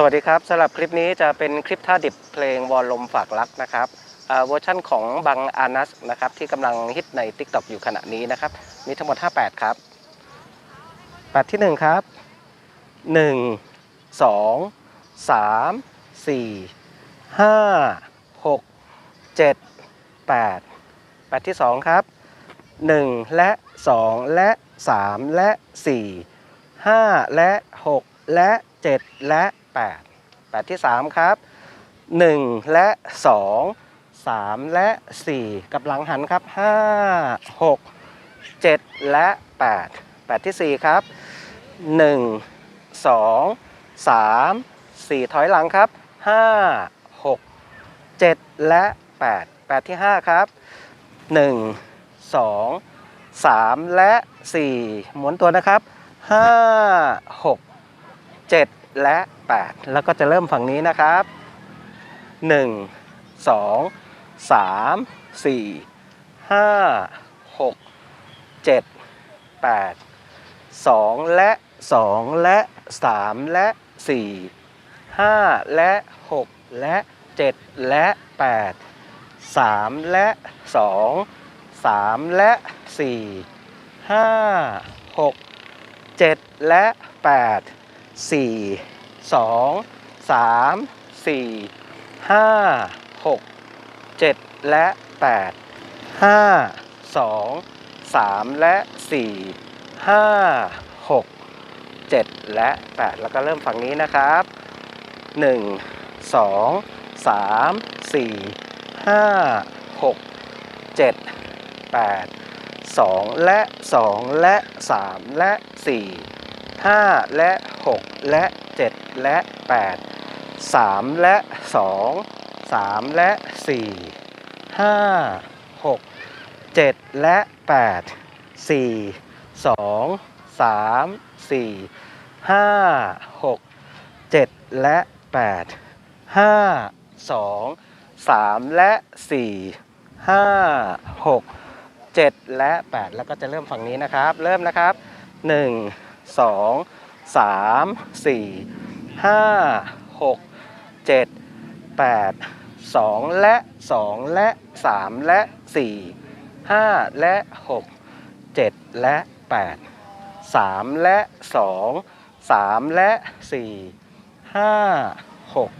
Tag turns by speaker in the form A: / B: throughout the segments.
A: สวัสดีครับสำหรับคลิปนี้จะเป็นคลิปท่าดิบเพลงวอลลมฝากรักนะครับอ่าเวอร์ชั่นของบังอานัสนะครับที่กำลังฮิตใน TikTok อยู่ขณะนี้นะครับ มีทั้งหมด 58 ครับ8ที่ 1 ครับ 1 2 3 4 5 6 7 8 8 ที่ 2 ครับ 1 และ 2 และ 3 และ 4 5 และ 6 และ 7 และ 8 8 ที่ 3 ครับ 1 และ 2 3 และ 4 กับหลังหันครับ 5 6 7 และ 8 8 ที่ 4 ครับ 1 2 3 4 ถอยหลังครับ 5 6 7 และ 8 8 ที่ 5 ครับ 1 2 3 และ 4 หมุนตัวนะครับ 5 6 7 และ 8 แล้วก็จะเริ่มฝั่งนี้นะครับ 1 2 3 4 5 6 7 8 2 และ 2 และ 3 และ 4 5 และ 6 และ 7 และ 8 3 และ 2 3 และ 4 5 6 7 และ 8 4 2 3 4 5 6 7 และ 8 5 2 3 และ 4 5 6 7 และ 8 แล้วก็เริ่มฝั่งนี้นะครับ 1 2 3 4 5 6 7 8 2 และ 2 และ 3 และ 4 5 และ 6 และ 7 และ 8 3 และ 2 3 และ 4 5 6 7 และ 8 4 2 3 4 5 6 7 และ 8 5 2 3 และ 4 5 6 7 และ 8 แล้วก็จะเริ่มฝั่งนี้นะครับ เริ่มนะครับ 1 2 3 4 5 6 7 8 2และ2และ3และ4 5และ6 7และ8 3และ2 3และ4 5 6 7และ8 4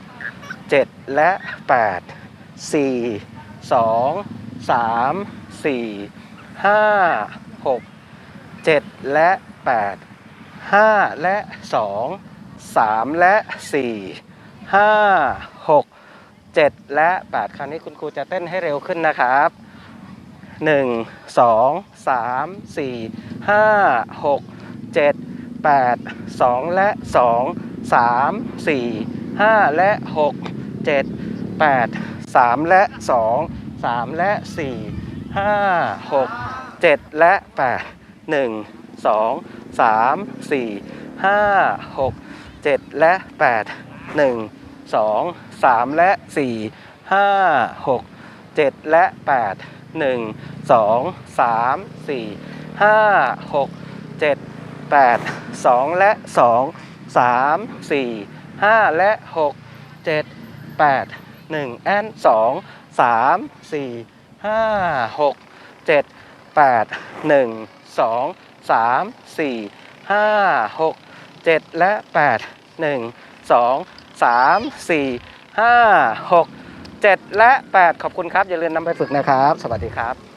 A: 2 3 4 5 6 7และ8 5 และ 2 3 และ 4 5 6 7 และ 8 คราวนี้คุณครูจะเต้นให้เร็วขึ้นนะครับ 1 2 3 4 5 6 7 8 2 และ 2 3 4 5 และ 6 7 8 3 และ 2 3 และ 4 5 6 7 และ 8 1 2 3 4 5 6 7 และ 8 1 2 3 และ 4 5 6 7 และ 8 1 2 3 4 5 6 7 8 2 และ 2 3 4 5 และ 6 7 8 1แอน2 3 4 5 6 7 8 1 2 3 4 5 6 7 และ 8 1 2 3 4 5 6 7 และ 8 ขอบคุณครับ อย่าลืมนำไปฝึกนะครับ สวัสดีครับ